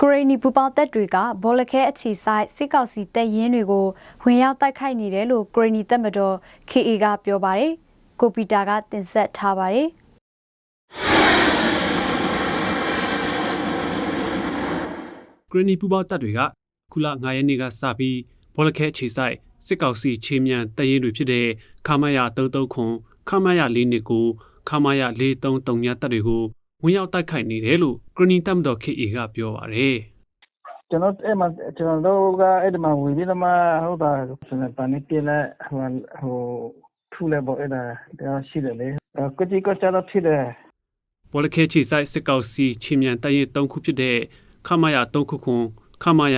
ဂရနီပူပေါင်းတပ်တွေကဘောလခဲအခြေဆိုင်စစ်ကောက်စီတပ်ရင်းတွေကိုဝင်ရောက်တိုက်ခိုက်နေတယ်လို့ဂရနီတပ်မတော် KA ကပြောပါတယ်။ကိုပီတာကတင်ဆက်ထားပါတယ်။ဂရနီပူပေါင်းတပ်တွေကခုလ9ရက်နေ့ကစပြီးဘောလခဲအခြေဆိုင်စစ်ကောင်စီချင်းမြန်တရင်တွေဖြစ်တဲ့ခမရ33ခွန်ခမရ429ခမရ433ညတပ်တွေကို ဝင်ရောက်တိုက်ခိုက်နေတယ်လို့ဂရနီတပ်မတော် KA ကပြောပါတယ်ကျွန်တော်အဲ့မှာကျွန်တော်တို့ကအဲ့ဒီမှာဝင်ပြီးတော့မှဟုတ်တာကျွန်တော်ပန်နေပြလဲဟိုဟိုထူလဲပေါ့အဲ့ဒါတော့ရှိတယ်လေအဲ့ကတိကစားတော့ဖြစ်တယ်ဘောလခဲအခြေဆိုင်စစ်ကောင်စီချင်းမြန်တရင်3ခုဖြစ်တဲ့ခမရ3ခုခွန်ခမရ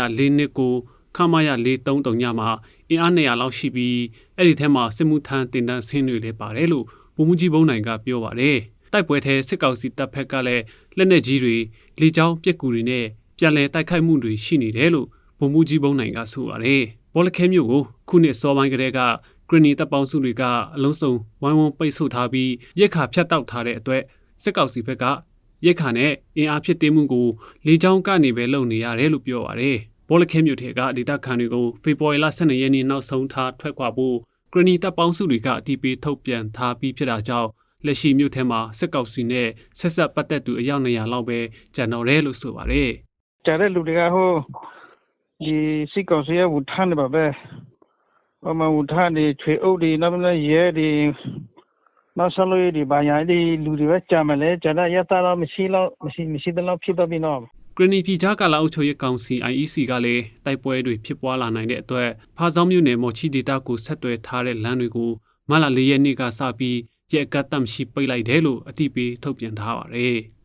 429ခမရ433ညမှာအင်အား200လောက်ရှိပြီးအဲ့ဒီထဲမှာစစ်မှုထမ်းတင်တန်းဆင်းတွေလည်းပါတယ်လို့ဗိုလ်မှူးကြီးဘုံနိုင်ကပြောပါတယ် တိုက်ပွဲထဲစစ်ကောင်စီတပ်ဖက်ကလည်းလက်နက်ကြီးတွေလေကြောင်းပစ်ကူတွေနဲ့ပြန်လည်တိုက်ခိုက်မှုတွေရှိနေတယ်လို့ဗိုလ်မှူးကြီးဘုံနိုင်ကဆိုပါတယ်ဘောလခဲမျိုးကိုခုနှစ်စောပိုင်းကတည်းကဂရနီတပ်ပေါင်းစုတွေကအလုံးစုံဝိုင်းဝန်းပိတ်ဆို့ထားပြီးရက်ခါဖြတ်တောက်ထားတဲ့အတွက်စစ်ကောင်စီဘက်ကရက်ခါနဲ့အင်အားဖြစ်သေးမှုကိုလေကြောင်းကနေပဲလုပ်နေရတယ်လို့ပြောပါတယ်ဘောလခဲမျိုးထဲကဒေတာခန်တွေကိုဖေဖော်ဝါရီလ12ရက်နေ့နောက်ဆုံးထားထွက်ခွာဖို့ဂရနီတပ်ပေါင်းစုတွေကအတီးပေးထုတ်ပြန်ထားပြီးဖြစ်တာကြောင့် လက်ရှိမြို့ထဲမှာစစ်ကောင်စီနဲ့ဆက်ဆက်ပတ်သက်သူအယောက်200လောက်ပဲကြံတော်တယ်လို့ဆိုပါတယ်ကြားတဲ့လူတွေကဟိုဒီစိတ်ကောင်းစရဝထမ်းနေပါပဲဟိုမှာဝထမ်းနေချွေအုပ်ဒီနောက်ပြီးရဲဒီနောက်ဆက်လို့ဒီဘာညာဒီလူတွေပဲကြာမလဲကြာတော့ရတာတော့မရှိတော့မရှိမရှိတော့ဖြစ်တော့ပြီနော်ဂရနီပြည်ကြားကာလအုပ်ချုပ်ရေးကောင်စီ IEC ကလည်းတိုက်ပွဲတွေဖြစ်ပွားလာနိုင်တဲ့အတွက်ဖားဆောင်မြို့နယ်မော်ချီဒေတာကိုဆက်သွယ်ထားတဲ့လမ်းတွေကိုမလ၄ရက်နေ့ကစပြီး ရက်အကတ်တမရှိပိတ်လိုက်တယ်လို့အတိပေးထုတ်ပြန်ထားပါတယ်။